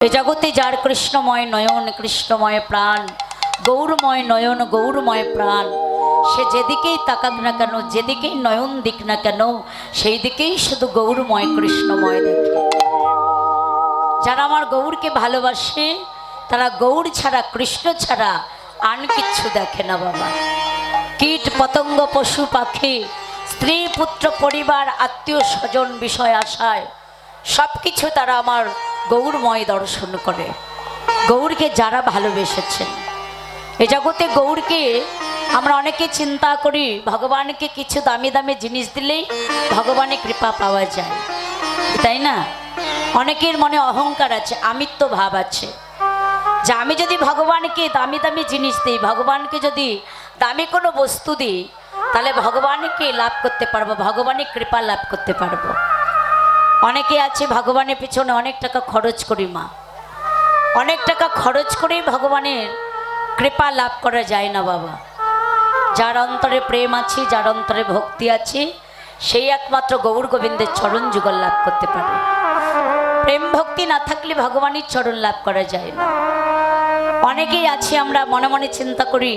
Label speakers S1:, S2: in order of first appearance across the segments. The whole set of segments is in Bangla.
S1: এ জগতে যার কৃষ্ণময় নয়ন, কৃষ্ণময় প্রাণ, গৌরময় নয়ন, গৌরময় প্রাণ, সে যেদিকেই তাকাক না কেন, যেদিকেই নয়ন দিক না কেন সেই দিকেই শুধু গৌরময়, কৃষ্ণময় দেখে। যারা আমার গৌরকে ভালোবাসে, তারা গৌর ছাড়া, কৃষ্ণ ছাড়া আন কিচ্ছু দেখে না বাবা। কীট, পতঙ্গ, পশু, পাখি, স্ত্রী, পুত্র, পরিবার, আত্মীয়, স্বজন, বিষয়, আশায় সব কিছু তারা আমার গৌরময় দর্শন করে। গৌরকে যারা ভালোবেসেছেন। এ জগতে গৌরকে আমরা অনেকে চিন্তা করি, ভগবানকে কিছু দামি দামি জিনিস দিলেই ভগবানের কৃপা পাওয়া যায়। তাই না? অনেকের মনে অহংকার আছে, আমিত্ব ভাব আছে। যে আমি যদি ভগবানকে দামি দামি জিনিস দিই, ভগবানকে যদি দামি কোনো বস্তু দিই, তাহলে ভগবানকে লাভ করতে পারব, ভগবানের কৃপা লাভ করতে পারব। অনেকে আছে ভগবানের পিছনে অনেক টাকা খরচ করি মা। অনেক টাকা খরচ করেই ভগবানের কৃপা লাভ করা যায় না বাবা। যার অন্তরে প্রেম আছে, যার অন্তরে ভক্তি আছে, সেই একমাত্র গৌর গোবিন্দের চরণ যুগল লাভ করতে পারে। প্রেম ভক্তি না থাকলে ভগবানের চরণ লাভ করা যায় না। অনেকেই আছে আমরা মনে মনে চিন্তা করি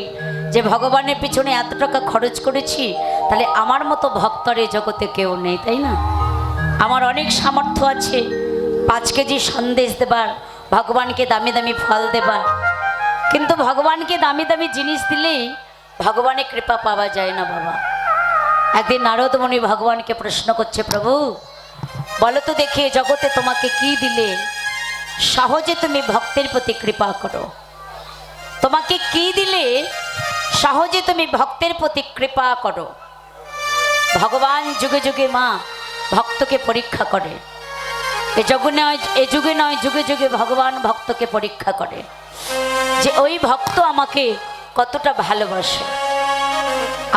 S1: যে ভগবানের পিছনে এত টাকা খরচ করেছি, তাহলে আমার মতো ভক্তর জগতে কেউ নেই, তাই না? আমার অনেক সামর্থ্য আছে। পাঁচ কেজি সন্দেশ দেবার, ভগবানকে দামি দামি ফল দেবার। কিন্তু ভগবানকে দামি দামি জিনিস দিলেই ভগবানের কৃপা পাওয়া যায় না বাবা। একদিন নারদমণি ভগবানকে প্রশ্ন করছে, প্রভু, বলো তো দেখে জগতে তোমাকে কি দিলে? সহজে তুমি ভক্তের প্রতি কৃপা করো। তোমাকে কি দিলে? সহজে তুমি ভক্তের প্রতি কৃপা করো। ভগবান যুগে যুগে মা ভক্তকে পরীক্ষা করে। এ যুগে নয়, এ যুগে নয়, যুগে যুগে ভগবান ভক্তকে পরীক্ষা করে। যে ওই ভক্ত আমাকে কতটা ভালোবাসে,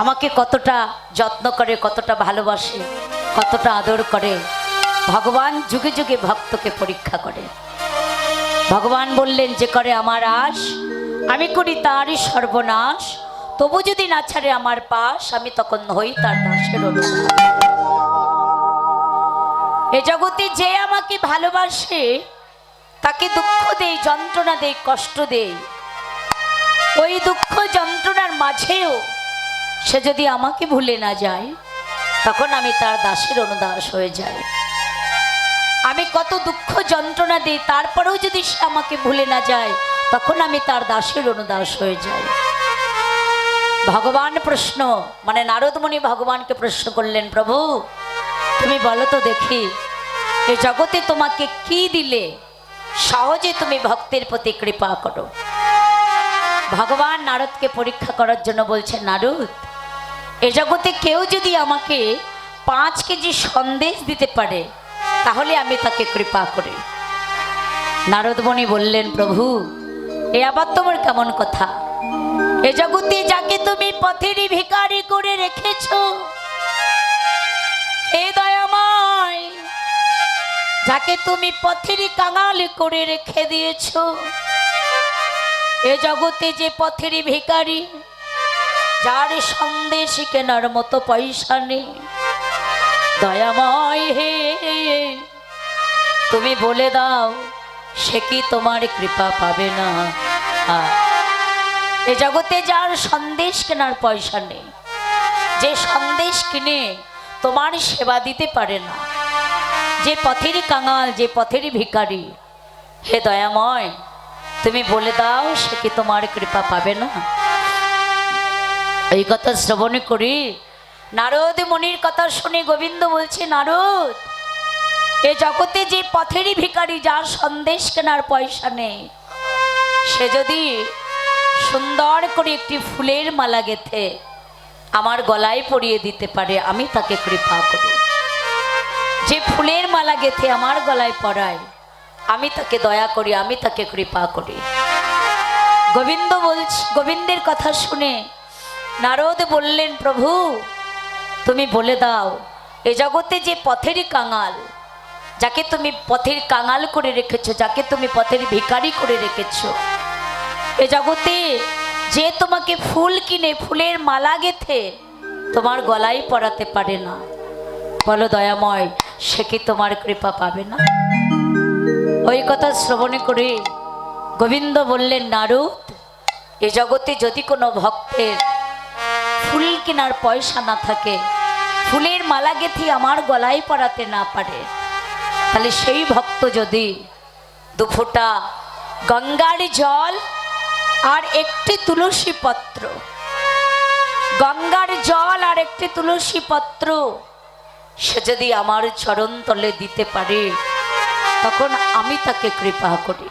S1: আমাকে কতটা যত্ন করে, কতটা ভালোবাসে, কতটা আদর করে, ভগবান যুগে যুগে ভক্তকে পরীক্ষা করে। ভগবান বললেন, যে করে আমার আশ, আমি করি তারই সর্বনাশ। তবু যদি না ছাড়ে আমার পাশ, আমি তখন হই তার দাসের অনুদাস। এ জগতে যে আমাকে ভালোবাসে, তাকে দুঃখ দেই যন্ত্রণা দেই কষ্ট দেই ওই দুঃখ যন্ত্রণার মাঝেও সে যদি আমাকে ভুলে না যায়, তখন আমি তার দাসের অনুদাস হয়ে যাই। আমি কত দুঃখ যন্ত্রণা দিই, তারপরেও যদি সে আমাকে ভুলে না যায়, তখন আমি তার দাসের অনুদাস হয়ে যাই। ভগবান প্রশ্ন মানে নারদমণি ভগবানকে প্রশ্ন করলেন, প্রভু তুমি বলো তো দেখি, এ জগতে তোমাকে কি দিলে? সহজে তুমি ভক্তের প্রতি কৃপা করো। ভগবান নারদকে পরীক্ষা করার জন্য বলছে নারদ, এ জগতে কেউ যদি আমাকে পাঁচ কেজি সন্দেশ দিতে পারে, তাহলে আমি তাকে কৃপা করি। নারদমণি বললেন, প্রভু, এ আবার তোমার কেমন কথা? এ জগতে যাকে তুমি পথেরই ভিকারি করে রেখেছ হে যাকে তুমি পথেরই কাঙাল করে রেখে দিয়েছ। এ জগতে যে পথেরই ভিকারি যার সন্দেশ কেনার মতো পয়সা নেই। দয়াময় হে, তুমি বলে দাও, সে কি তোমার কৃপা পাবে না? এ জগতে যার সন্দেশ কেনার পয়সা নেই, যে সন্দেশ কিনে তোমার সেবা দিতে পারে না। যে পথেরই কাঙাল, যে পথেরই ভিখারি, হে দয়াময়, তুমি বলে দাও সে কি তোমার কৃপা পাবে না? এই কথা শ্রবণ করি। নারদ মনির কথা শুনে গোবিন্দ বলছে, নারদ, এ জগতে যে পথেরই ভিখারি, যার সন্দেশ কেনার পয়সা নেই, সে যদি সুন্দর করে একটি ফুলের মালা গেথে আমার গলায় পরিয়ে দিতে পারে, আমি তাকে কৃপা করি। যে ফুলের মালা গেথে আমার গলায় পরায়, আমি তাকে দয়া করি, আমি তাকে কৃপা করি। গোবিন্দ বলছি, গোবিন্দের কথা শুনে নারদ বললেন, প্রভু, তুমি বলে দাও, এ জগতে যে পথেরই কাঙাল, যাকে তুমি পথের কাঙাল করে রেখেছো, যাকে তুমি পথের ভিখারি করে রেখেছো, এ জগতে যে তোমাকে ফুল কিনে, ফুলের মালা গেথে তোমার গলায় পরাতে পারে না। বলো, দয়াময় সে কি তোমার কৃপা পাবে না? ওই কথা শ্রবণ করে গোবিন্দ বললেন, নারদ, এ জগতে যদি কোনো ভক্তের ফুল কেনার পয়সা না থাকে, ফুলের মালা গেথি আমার গলায় পরাতে না পারে, তাহলে সেই ভক্ত যদি দুফোঁটা গঙ্গার জল আর একটি তুলসী পত্র, গঙ্গার জল আর একটি তুলসী পত্র সে যদি আমার চরণ তলে দিতে পারে, তখন আমি তাকে কৃপা করি।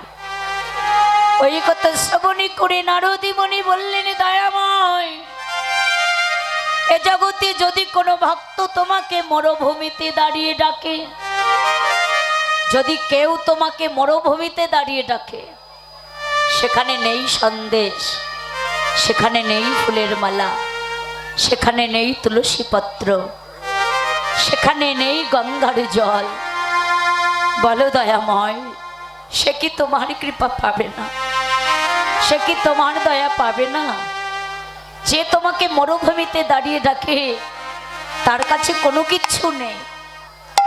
S1: ওই কথা শ্রবণী করে নারদী মণি বললেন, দয়াময়, এ জগতে যদি কোনো ভক্ত তোমাকে মরুভূমিতে দাঁড়িয়ে ডাকে, যদি কেউ তোমাকে মরুভূমিতে দাঁড়িয়ে ডাকে, সেখানে নেই সন্দেশ, সেখানে নেই ফুলের মালা, সেখানে নেই তুলসী পত্র সেখানে নেই গঙ্গার জল। বলো দয়াময়, সে কি তোমার কৃপা পাবে না? সে কি তোমার দয়া পাবে না? যে তোমাকে মরুভূমিতে দাঁড়িয়ে ডাকে তার কাছে কোনো কিচ্ছু নেই।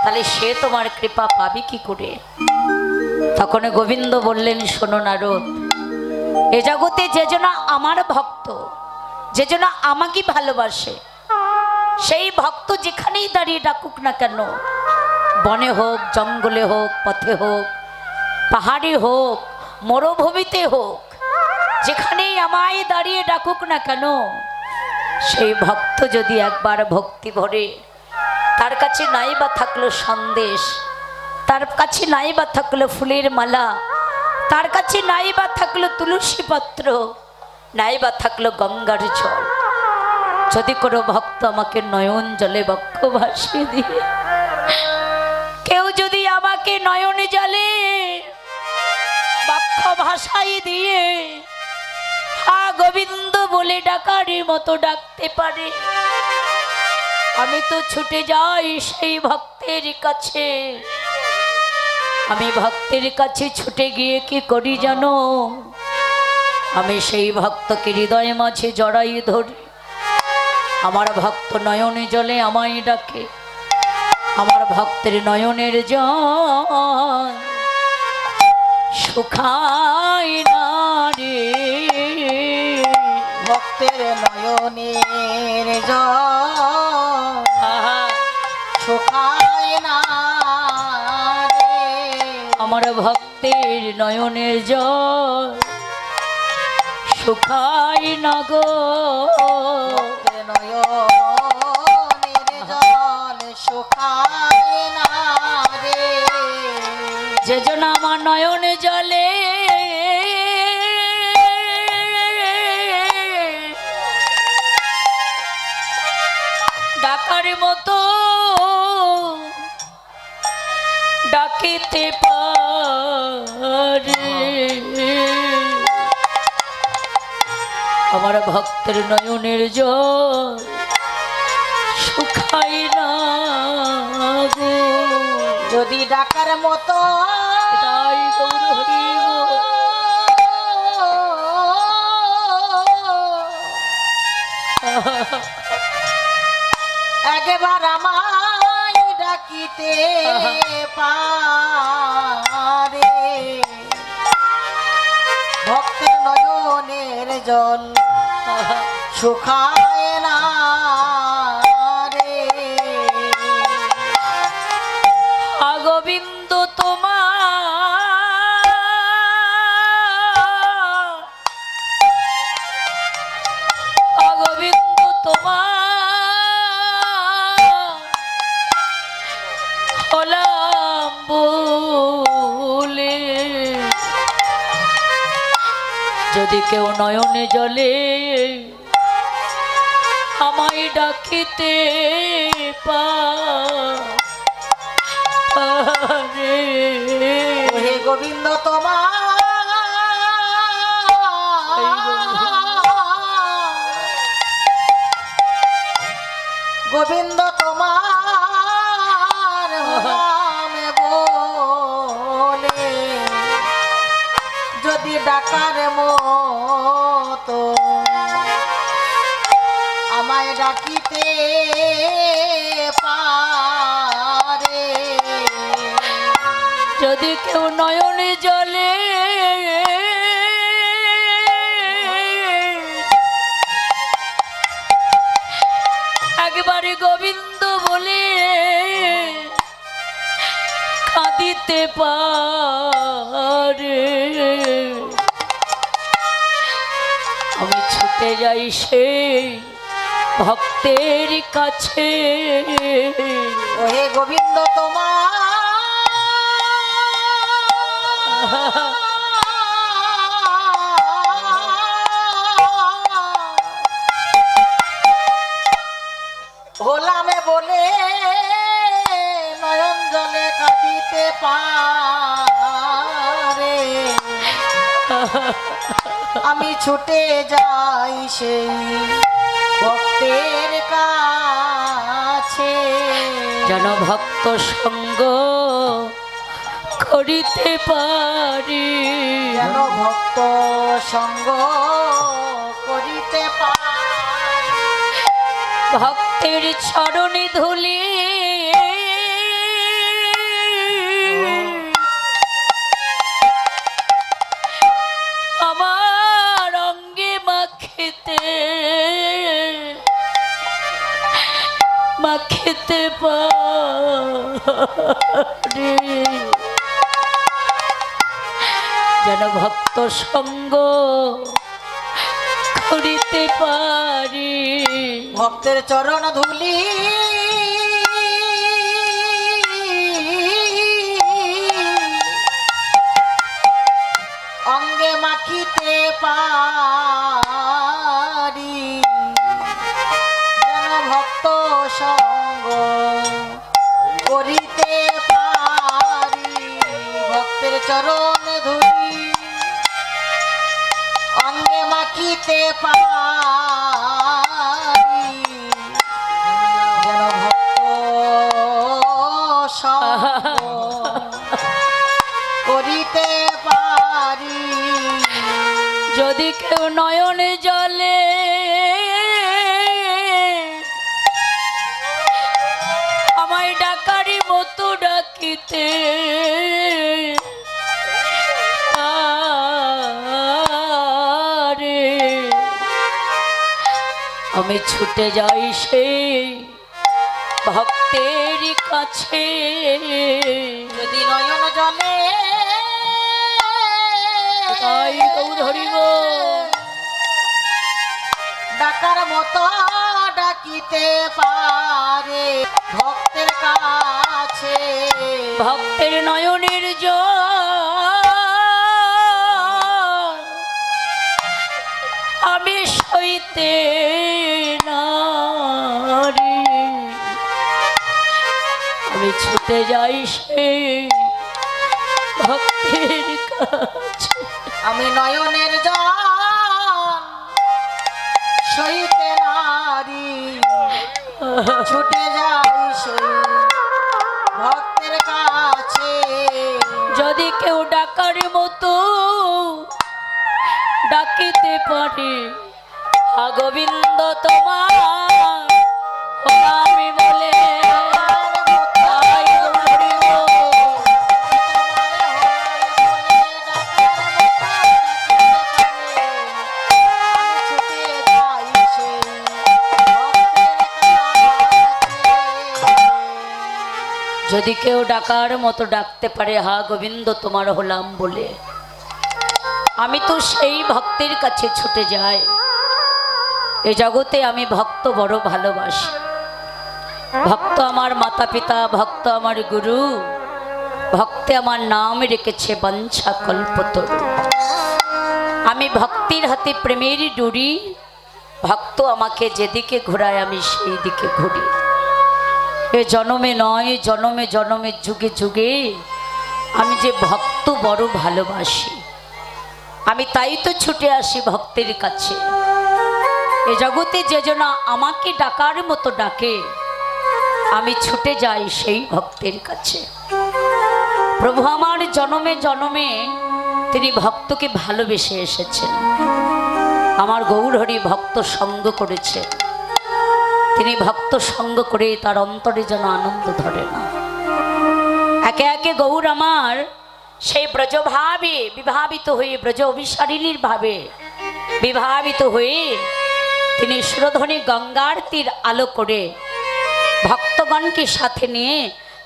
S1: তাহলে সে তোমার কৃপা পাবে কি করে? তখন গোবিন্দ বললেন, শোনো নারদ, এ জগতে যে জন আমার ভক্ত, যে জন আমাকে ভালোবাসে সেই ভক্ত যেখানেই দাঁড়িয়ে ডাকুক না কেন, বনে হোক, জঙ্গলে হোক, পথে হোক, পাহাড়ে হোক, মরুভূমিতে হোক, যেখানেই আমায় দাঁড়িয়ে ডাকুক না কেন, সেই ভক্ত যদি একবার ভক্তি ভরে, তার কাছে নাই বা থাকল সন্দেশ, তার কাছে নাই বা থাকল ফুলের মালা, তার কাছে নাই বা থাকল তুলসী পত্র, নাই বা থাকল গঙ্গার জল যদি কোনো ভক্ত আমাকে নয়ন জলে বক্ষ ভাসিয়ে দিয়ে, কেউ যদি আমাকে নয়ন জলে বক্ষ ভাসাই দিয়ে হা গোবিন্দ বলে ডাকারের মতো ডাকতে পারে। আমি তো ছুটে যাই সেই ভক্তের কাছে। আমি ভক্তের কাছে ছুটে গিয়ে কি করি জানো? আমি সেই ভক্তকে হৃদয় মাঝে জড়াই ধরি। আমার ভক্ত নয়নে জলে আমায় ডাকে। আমার ভক্তের নয়নের জল সুখাই না রে।
S2: ভক্তের নয়নের জল না রে।
S1: আমার ভক্তের নয়নের জল সুখাই না গো।
S2: জল শুকায় না রে
S1: যে জন আমার নয়নে জলে। ডাকার মতো ডাকিতে পারে। আমার ভক্তের নয়নের জল। শুকাই না গো।
S2: যদি ডাকার মতো
S1: তাই গৌর হরি।
S2: একবার আমায় ডাকিতে পারে। ভক্তের নয়নের জল শুকায়
S1: যদি কেউ নয়নে জলে আমায় ডাকিতে পারে।
S2: হে গোবিন্দ তোমার। গোবিন্দ যদি ডাকার মতো। আমায় ডাকিতে পারে।
S1: যদি কেউ নয়নে জলে একবারে গোবিন্দ বলে কাঁদিতে পারে। ছুটে যাই সেই ভক্তের কাছে।
S2: ওহে গোবিন্দ তোমার। হলামে বলে নয়ন জলে কাঁদিতে পারে। আমি ছুটে যাই সেই ভক্তের কাছে।
S1: যেন ভক্ত সঙ্গ করিতে পারি।
S2: যেন ভক্ত সঙ্গ করিতে পারি।
S1: ভক্তের চরণে ধুলি মাখিতে পারি। যেন ভক্ত সঙ্গ করিতে পারি।
S2: ভক্তের চরণ ধুলি
S1: নয়নে জলে। আমায় ডাকারি মতো ডাকিতে। আমি ছুটে যাই সেই ভক্তের কাছে।
S2: যদি নয়ন জলে।
S1: তাই গৌর হরিব
S2: ডাকার মতো ডাকিতে পারে ভক্তের কাছে।
S1: ভক্তের নয়নের জল আমি সইতে নারি আমি ছুটে যাই সেই ভক্তের কাছে।
S2: আমি নয়নের জল ছুটে যাই সেই ভক্তের কাছে।
S1: যদি কেউ ডাকার মতো ডাকিতে পারে হা গোবিন্দ তোমার যদি কেউ ডাকার মতো ডাকতে পারে, হা গোবিন্দ, তোমার হলাম বলে। আমি তো সেই ভক্তের কাছে ছুটে যাই। এ জগতে আমি ভক্ত বড় ভালোবাসি। ভক্ত আমার মাতা পিতা ভক্ত আমার গুরু, ভক্তে আমার নাম রেখেছে বাঞ্ছা কল্পতরু। আমি ভক্তির হাতে প্রেমের ডুরি, ভক্ত আমাকে যেদিকে ঘোরায় আমি সেই দিকে ঘুরি। এ জনমে নয়, জনমে জনমে, যুগে যুগে আমি যে ভক্ত বড় ভালোবাসি। আমি তাই তো ছুটে আসি ভক্তের কাছে। এ জগতে যে জন আমাকে ডাকার মতো ডাকে, আমি ছুটে যাই সেই ভক্তের কাছে। প্রভু আমার জনমে জনমে তিনি ভক্তকে ভালোবেসে এসেছেন। আমার গৌরহরি ভক্ত সঙ্গ করেছে তিনি ভক্ত সঙ্গ করে তার অন্তরে যেন আনন্দ ধরে না। একে একে গৌর আমার সেই ব্রজভাবে বিভাবিত হয়ে, ব্রজ অভিসারিণীর ভাবে বিভাবিত হয়ে তিনি সুরধ্বনি গঙ্গার তীর আলো করে ভক্তগণকে সাথে নিয়ে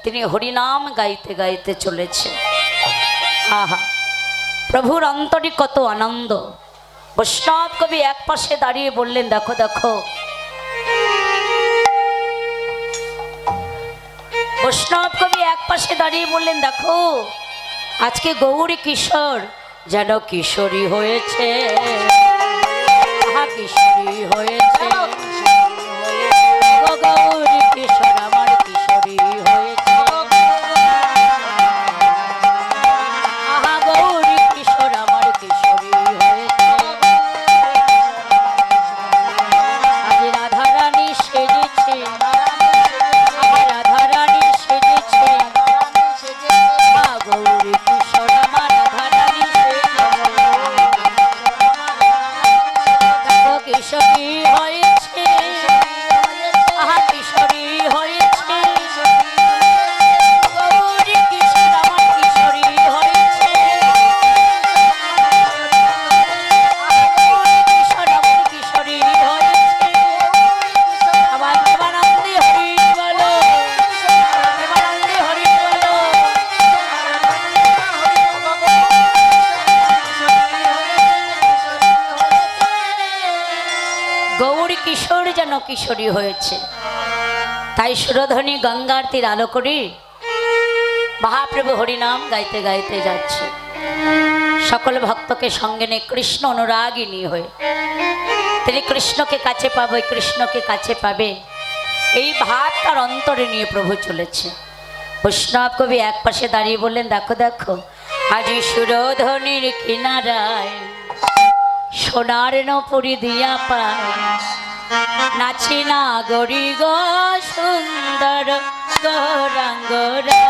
S1: তিনি হরিনাম গাইতে গাইতে চলেছে। আহা, প্রভুর অন্তরে কত আনন্দ। বৈষ্ণব কবি এক পাশে দাঁড়িয়ে বললেন, দেখো দেখো বৈষ্ণব কবি এক পাশে দাঁড়িয়ে বললেন, দেখো, আজকে গৌরী কিশোর যেন কিশোরী হয়েছে। কিশোরী হয়েছে। কিশোর হয়েছে। তাই সুরধ্বনি গঙ্গার তীর আলো করে মহাপ্রভু হরিনাম গাইতে গাইতে যাচ্ছে। সকল ভক্তকে সঙ্গে নিয়ে কৃষ্ণ অনুরাগিনী হয়ে। তিনি কৃষ্ণকে কাছে পাবে, কৃষ্ণকে কাছে পাবে। এই ভাব তার অন্তরে নিয়ে প্রভু চলেছে। বৈষ্ণব কবি এক পাশে দাঁড়িয়ে বললেন, দেখো দেখো, আজি সুরধ্বনির কিনারায় সোনার নপুরি দিয়া পায়। নাচি না গরি গো সুন্দর গৌরাঙ্গরা